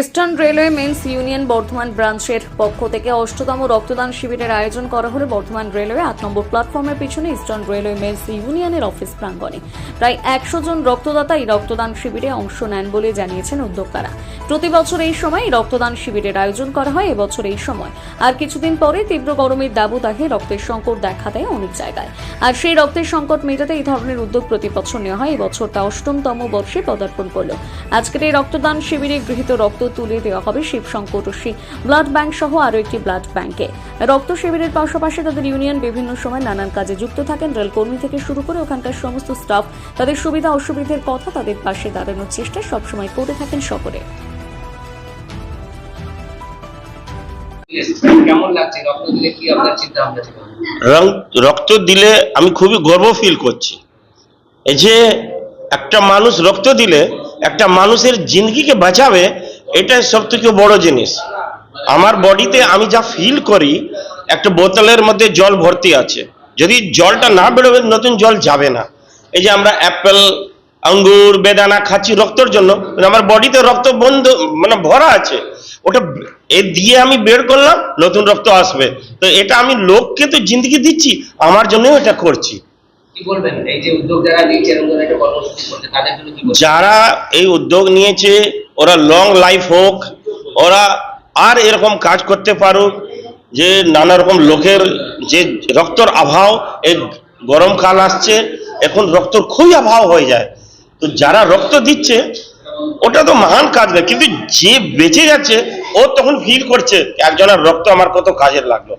Eastern railway men's union Bardhaman ব্রাঞ্চের পক্ষ থেকে অষ্টতম রক্তদান শিবিরের আয়োজন করা হলো বর্ধমান রেলওয়ে আট নম্বর প্ল্যাটফর্মের পিছনে ইস্টার্ন রেলওয়ে মেন্স ইউনিয়নের অফিস প্রাঙ্গণে। প্রায় একশো জন রক্তদাতা এই রক্তদান শিবিরে অংশ নেন বলে জানিয়েছেন উদ্যোক্তারা। প্রতি বছর এই সময় রক্তদান শিবিরের আয়োজন করা হয়, এবছর এই সময়। আর কিছুদিন পরে তীব্র গরমের দাবদাহে রক্তের সংকট দেখা দেয় অনেক জায়গায়। আর সেই রক্তের সংকট মেটাতে এই ধরনের উদ্যোগ প্রতি বছর নেওয়া হয়, এবছর তা অষ্টমতম বর্ষে পদার্পণ করল। আজকের এই রক্তদান শিবিরে গৃহীত রক্ত তুলে দেওয়া হবে শিব। শঙ্করশী ব্লাড ব্যাংক সহ আরও একটি ব্লাড ব্যাংকে। রক্ত শিবিরের পাশাপাশি তাদের ইউনিয়ন বিভিন্ন সময় নানান কাজে যুক্ত থাকেন। রেলকর্মী থেকে শুরু করে ওখানকার সমস্ত স্টাফ তাদের সুবিধা অসুবিধার কথা তাদের পাশে দাঁড়ানোর চেষ্টা সবসময় করে থাকেন সকলে রক্ত দিলে আমি খুবই গর্ব ফিল করছি। এই যে একটা মানুষ রক্ত দিলে একটা মানুষের জিন্দগিকে বাঁচাবে এটা সব থেকে বড় জিনিস। আমার বডিতে আমি যা ফিল করি একটা বোতলের মধ্যে জল ভর্তি আছে। যদি জলটা না বেরোবে নতুন জল যাবে না। এই যে আমরা অ্যাপেল আঙ্গুর বেদানা খাচ্ছি রক্তর জন্য আমার বডিতে রক্ত বন্ধ মানে ভরা আছে। ওটা এ দিয়ে আমি বের করলাম নতুন রক্ত আসবে। তো এটা আমি লোককে তো জিন্দগি দিচ্ছি আমার জন্যও এটা করছি। জন্য যারা এই উদ্যোগ নিয়েছে ওরা লং লাইফ হোক, ওরা আর এরকম কাজ করতে পারুক যে নানা রকম লোকের যে রক্তর অভাব, এই গরমকাল আসছে, এখন রক্তর খুবই অভাব হয়ে যায়। তো যারা রক্ত দিচ্ছে, ওটা তো মহান কাজ নয়, কিন্তু যে বেঁচে যাচ্ছে, ও তখন ফিল করছে, একজনের রক্ত আমার কত কাজের লাগল।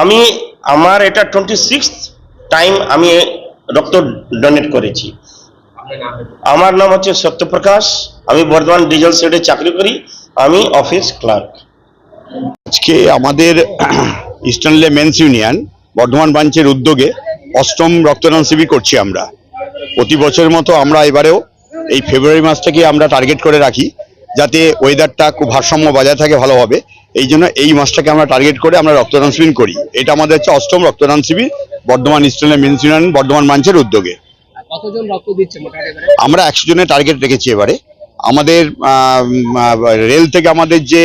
আমি, আমার এটা টোয়েন্টি সিক্স টাইম আমি রক্ত ডোনেট করেছি। আমার নাম হচ্ছে সত্যপ্রকাশ। আমি বর্ধমান ডিজেল সেটে চাকরি করি। আমি অফিস ক্লার্ক। আজকে আমাদের ইস্টার্নলে মেন্স ইউনিয়ন, বর্ধমান ব্রাঞ্চের উদ্যোগে অষ্টম রক্তদান শিবির করছি আমরা। প্রতি বছরের মতো আমরা এবারেও এই ফেব্রুয়ারি মাসটাকে আমরা টার্গেট করে রাখি, যাতে ওয়েদারটা খুব ভারসাম্য বজায় থাকে ভালোভাবে। এই জন্য এই মাসটাকে আমরা টার্গেট করে আমরা রক্তদান শিবির করি। এটা আমাদের হচ্ছে অষ্টম রক্তদান শিবির, Bardhaman eastern railway men's union, Bardhaman ব্রাঞ্চের উদ্যোগে। কতজন রক্ত দিচ্ছে আমরা একশো জনের টার্গেট রেখেছি এবারে। আমাদের রেল থেকে আমাদের যে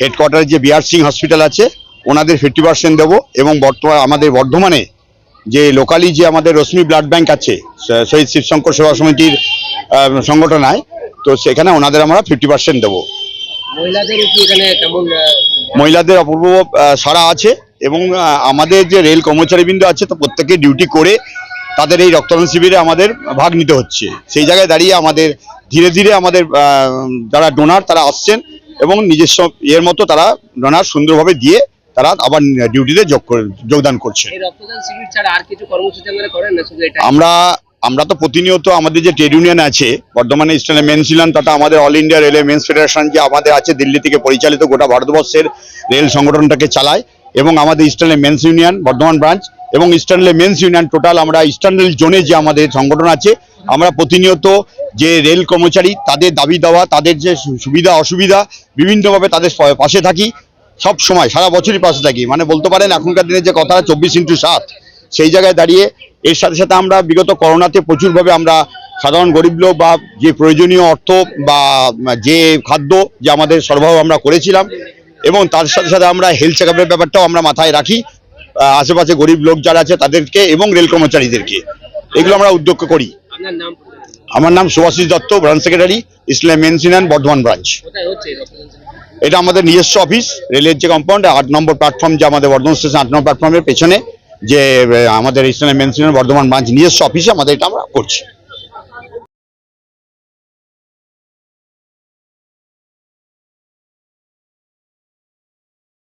হেডকোয়ার্টার যে বিআর সিং হসপিটাল আছে ওনাদের ফিফটি পার্সেন্ট দেবো এবং বর্তমান আমাদের বর্ধমানে যে লোকালি যে আমাদের রশ্মি ব্লাড ব্যাংক আছে শহীদ শিবশঙ্কর সেবা সমিতির সংগঠনায় তো সেখানে ওনাদের আমরা ফিফটি পার্সেন্ট দেবো। মহিলাদের অপূর্ব সারা আছে এবং আমাদের যে রেল কর্মচারীবৃন্দ আছে তো প্রত্যেকে ডিউটি করে তাদের এই রক্তদান শিবিরে আমাদের ভাগ নিতে হচ্ছে। সেই জায়গায় দাঁড়িয়ে আমাদের ধীরে ধীরে আমাদের যারা ডোনার তারা আসছেন এবং নিজস্ব ইয়ের মতো তারা ডোনার সুন্দরভাবে দিয়ে তারা আবার ডিউটিতে যোগ করে- যোগদান করছে। আমরা আমরা তো প্রতিনিয়ত আমাদের যে ট্রেড ইউনিয়ন আছে বর্তমানে ইস্টার্নে মেন্স ইউনিয়ন তথা আমাদের all India railway men's federation যে আমাদের আছে দিল্লি থেকে পরিচালিত গোটা ভারতবর্ষের রেল সংগঠনটাকে চালায় এবং আমাদের ইস্টার্নে মেন্স ইউনিয়ন বর্ধমান ব্রাঞ্চ এবং eastern railway men's union total আমরা ইস্টার্ন রেল জোনে যে আমাদের সংগঠন আছে, আমরা প্রতিনিয়ত যে রেল কর্মচারী, তাদের দাবি দেওয়া, তাদের যে সুবিধা, অসুবিধা, বিভিন্নভাবে তাদের পাশে থাকি, সব সময়, সারা বছরই পাশে থাকি। মানে বলতে পারেন, এখনকার দিনে যে কথা চব্বিশ ইন্টু সাত, সেই জায়গায় দাঁড়িয়ে এর সাথে সাথে আমরা বিগত করোনাতে প্রচুরভাবে আমরা সাধারণ গরিব লোক বা যে প্রয়োজনীয় অর্থ বা যে খাদ্য যে আমাদের সরবরাহ আমরা করেছিলাম এবং তার সাথে সাথে আমরা হেলথ চেক ব্যাপারটাও আমরা মাথায় রাখি। আশেপাশে গরিব লোক যারা আছে তাদেরকে এবং রেল কর্মচারীদেরকে। এগুলো আমরা উদ্যোগ করি। আমার নাম সুভাষিস দত্ত ব্রাঞ্চ সেক্রেটারি ইসলাম মেনসিনান বর্ধমান ব্রাঞ্চ। এটা আমাদের নিজস্ব অফিস রেলের যে কম্পাউন্ড আট নম্বর প্ল্যাটফর্ম যে আমাদের বর্ধমান স্টেশন আট নম্বর প্ল্যাটফর্মের পেছনে যে আমাদের ইসলাম মেনসিনান বর্ধমান ব্রাঞ্চ নিজস্ব অফিসে আমাদের এটা আমরা করছি।